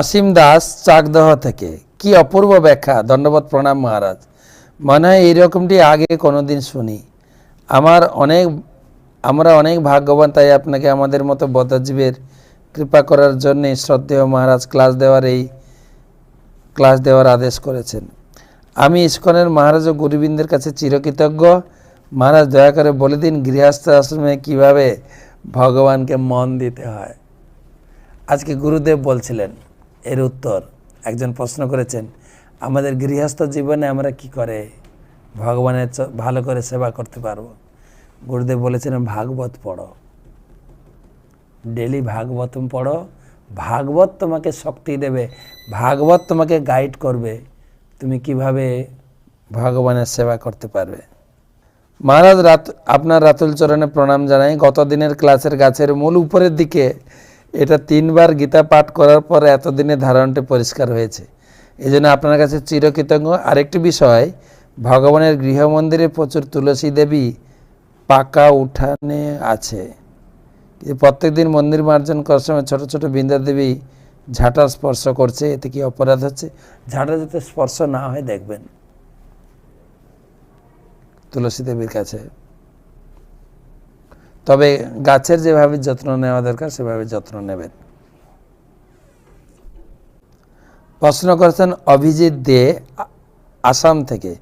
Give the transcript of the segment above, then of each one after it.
অসীম দাস চাকদহ থেকে। কি অপূর্ব ব্যাখ্যা ধন্যবাদ প্রণাম মহারাজ। মনে হয় এইরকমটি আগে কোনোদিন শুনি। আমার অনেক, আমরা অনেক ভাগ্যবান, তাই আপনাকে আমাদের মতো বদ্ধজীবের কৃপা করার জন্য শ্রদ্ধেয় মহারাজ ক্লাস দেওয়ার এই, ক্লাস দেওয়ার আদেশ করেছেন। আমি ইস্কনের মহারাজ ও গুরুবৃন্দের কাছে চিরকৃতজ্ঞ। মহারাজ দয়া করে বলে দিন, গৃহস্থ আশ্রমে কীভাবে ভগবানকে মন দিতে হয়। আজকে গুরুদেব বলছিলেন এর উত্তর। একজন প্রশ্ন করেছেন, আমাদের গৃহস্থ জীবনে আমরা কি করে ভগবানের ভালো করে সেবা করতে পারব? গুরুদেব বলেছেন ভাগবত পড়ো। ডেলি ভাগবতম পড়ো। ভাগবত তোমাকে শক্তি দেবে। ভাগবত তোমাকে গাইড করবে। তুমি কীভাবে ভগবানের সেবা করতে পারবে? মহারাজ রাত, আপনার রাতুল চরণে প্রণাম জানাই। গত দিনের ক্লাসের গাছের মূল উপরের দিকে এটা তিনবার গীতা পাঠ করার পর এতদিনে ধারণটি পরিষ্কার হয়েছে। এই জন্য আপনার কাছে চিরকৃতজ্ঞ। আরেকটি বিষয়, ভগবানের গৃহমন্দিরে প্রচুর তুলসী দেবী পাকা উঠানে আছে। প্রত্যেক দিন মন্দির মার্জন করার সময় ছোটো ছোটো বৃন্দা দেবী ঝাঁটা স্পর্শ করছে, এতে কি অপরাধ হচ্ছে? ঝাঁটা যাতে স্পর্শ না হয়, দেখবেন। তুলসী দেবীর কাছে। তবে গাছের যেভাবে যত্ন নেওয়া দরকার, সেভাবে যত্ন নেবেন। প্রশ্ন করেছেন অভিজিৎ দে আসাম থেকে,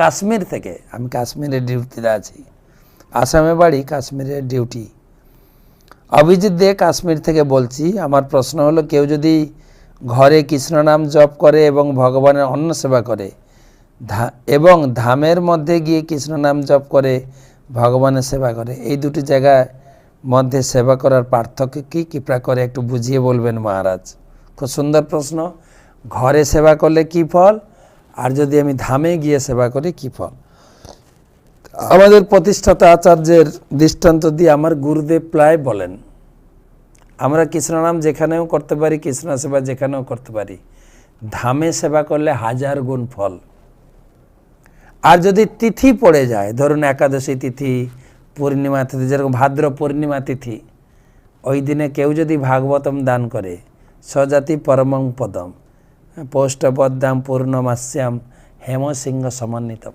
কাশ্মীর থেকে। আমি কাশ্মীরে ডিউটিতে আছি। আসামে বাড়ি, কাশ্মীরে ডিউটি। অভিজিৎ দে কাশ্মীর থেকে বলছি, আমার প্রশ্ন হলো, কেউ যদি ঘরে কৃষ্ণ নাম জপ করে এবং ভগবানের অন্ন সেবা করে এবং ধামের মধ্যে গিয়ে কৃষ্ণ নাম জপ করে ভগবানের সেবা করে। এই দুটি জায়গায় মধ্যে সেবা করার পার্থক্য কি? কৃপা করে একটু বুঝিয়ে বলবেন মহারাজ। খুব সুন্দর প্রশ্ন। ঘরে সেবা করলে কি ফল? আর যদি আমি ধামে গিয়ে সেবা করি, কি ফল? আমাদের প্রতিষ্ঠাতা আচার্যের দৃষ্টান্ত দিয়ে আমার গুরুদেব প্রায় বলেন, আমরা কৃষ্ণ যেখানেও করতে পারি, কৃষ্ণ সেবা যেখানেও করতে পারি। ধামে সেবা করলে হাজার গুণ ফল। আর যদি তিথি পড়ে যায়, ধরুন একাদশী তিথি, পূর্ণিমা তিথি, যেরকম ভাদ্র পূর্ণিমা তিথি, ওই দিনে কেউ যদি ভাগবতম দান করে, স্বজাতি পরমং পদম, পৌষ্টপদ্যাম পূর্ণমাস্যাম হেমসিংহ সমন্বিতম।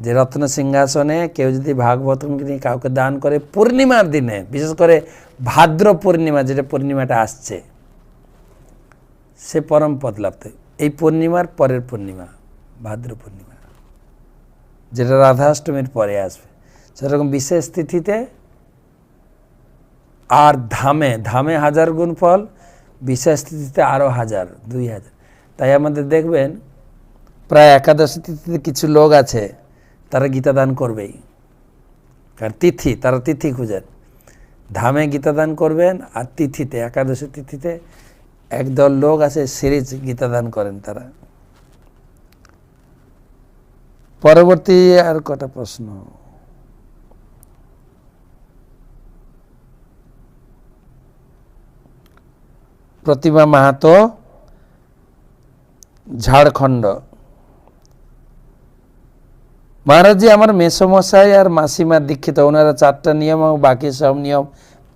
যে রত্ন সিংহাসনে কেউ যদি ভাগবতম নিয়ে কাউকে দান করে, পূর্ণিমার দিনে, বিশেষ করে ভাদ্র পূর্ণিমা, যেটা পূর্ণিমাটা আসছে, সে পরম পদ লাভ এই পূর্ণিমার পরের পূর্ণিমা। ভাদ্র পূর্ণিমা যেটা রাধাষ্টমীর পরে আসবে। সেরকম বিশেষ তিথিতে আর ধামে ধামে হাজার গুণ ফল, বিশেষ তিথিতে আরও হাজার, দুই হাজার। তাই আমাদের দেখবেন, প্রায় একাদশী তিথিতে কিছু লোক আছে, তারা গীতা দান করবেই। কারণ তিথি, তারা তিথি খুঁজেন। ধামে গীতা দান করবেন আর তিথিতে, একাদশী তিথিতে একদল লোক আছে, সিরিজ গীতা দান করেন তারা। পরবর্তী আর কটা প্রশ্ন? প্রতিমা মাহাতো, ঝাড়খণ্ড। মহারাজজি, আমার মেসমশাই আর মাসিমা দীক্ষিত, ওনারা চারটা নিয়ম এবং বাকি সব নিয়ম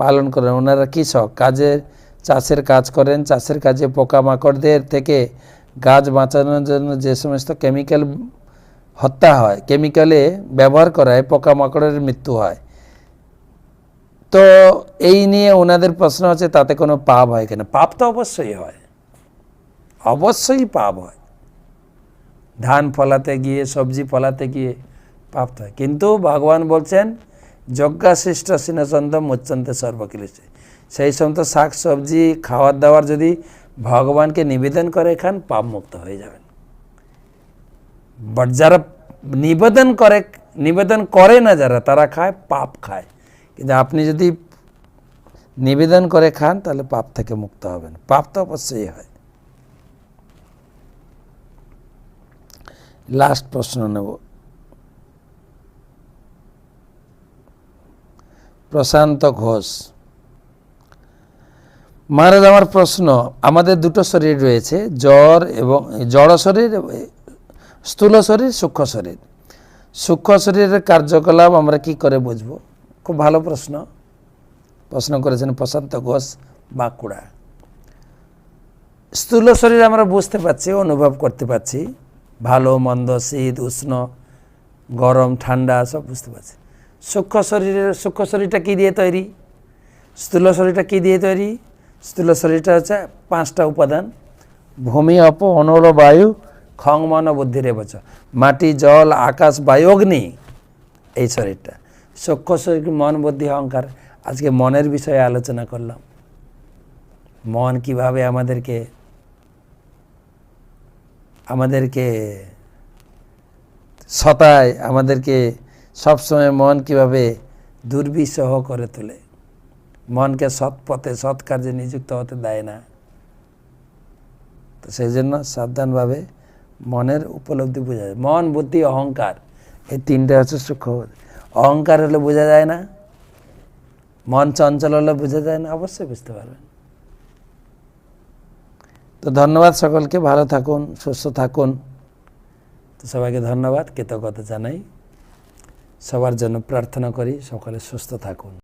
পালন করেন। ওনারা কী সব? কাজের, চাষের কাজ করেন, চাষের কাজে পোকামাকড়দের থেকে গাছ বাঁচানোর জন্য যে সমস্ত কেমিক্যাল হত্যা হয় কেমিক্যালে ব্যবহার করায়, পোকামাকড়ের মৃত্যু হয়। তো এই নিয়ে ওনাদের প্রশ্ন হচ্ছে তাতে কোনো পাপ হয় কিনা? পাপ তো অবশ্যই হয়। অবশ্যই পাপ হয়। ধান ফলাতে গিয়ে, সবজি ফলাতে গিয়ে পাপ হয়। কিন্তু ভগবান বলছেন, যজ্ঞাশিষ্ট সিনচন্দ মুচ্চন্তে সর্বকিলিশে। সেই সমস্ত শাক সবজি খাওয়ার দাওয়ার যদি ভগবানকে নিবেদন করে খান পাপ মুক্ত হয়ে যাবেন। বাট যারা নিবেদন করে নিবেদন করে না যারা, তারা খায়, পাপ খায়। কিন্তু আপনি যদি নিবেদন করে খান, তাহলে পাপ থেকে মুক্ত হবেন। পাপ তো অবশ্যই হয়। লাস্ট প্রশ্ন নেব। প্রশান্ত ঘোষ, মহারাজ, আমার প্রশ্ন, আমাদের দুটো শরীর রয়েছে, জ্বর এবং জড় শরীর স্থূল শরীর সূক্ষ্ম শরীর সূক্ষ্ম শরীরের কার্যকলাপ আমরা কি করে বুঝব খুব ভালো প্রশ্ন প্রশ্ন করেছেন প্রশান্ত ঘোষ বাঁকুড়া স্থূল শরীর আমরা বুঝতে পারছি অনুভব করতে পারছি ভালো মন্দ শীত উষ্ণ গরম ঠান্ডা সব বুঝতে পারছি সূক্ষ্ম শরীরের সূক্ষ্ম শরীরটা কী দিয়ে তৈরি স্থূল শরীরটা কী দিয়ে তৈরি স্থূল শরীরটা হচ্ছে পাঁচটা উপাদান ভূমি অপ অনল বায়ু খং মন বুদ্ধির এবচ মাটি, জল, আকাশ, বায়ু এই শরীরটা। সূক্ষ্ম শরীর মন, বুদ্ধি, অহংকার। আজকে মনের বিষয়ে আলোচনা করলাম। মন কীভাবে আমাদেরকে আমাদেরকে সতায়, আমাদেরকে সবসময় মন কীভাবে দুর্বিষহ করে তোলে। মনকে সৎ পথে, সৎ কার্যে নিযুক্ত হতে দেয় না। তো সেই জন্য সাবধানভাবে মনের উপলব্ধি বোঝা যায়। মন, বুদ্ধি, অহংকার, এই তিনটে হচ্ছে সূক্ষ্ম অহংকার হলে বোঝা যায় না, মন চঞ্চল হলে বোঝা যায় না, অবশ্যই বুঝতে পারবেন। তো ধন্যবাদ সকলকে, ভালো থাকুন, সুস্থ থাকুন। তো সবাইকে ধন্যবাদ, কৃতজ্ঞতা জানাই। সবার জন্য প্রার্থনা করি, সকলে সুস্থ থাকুন।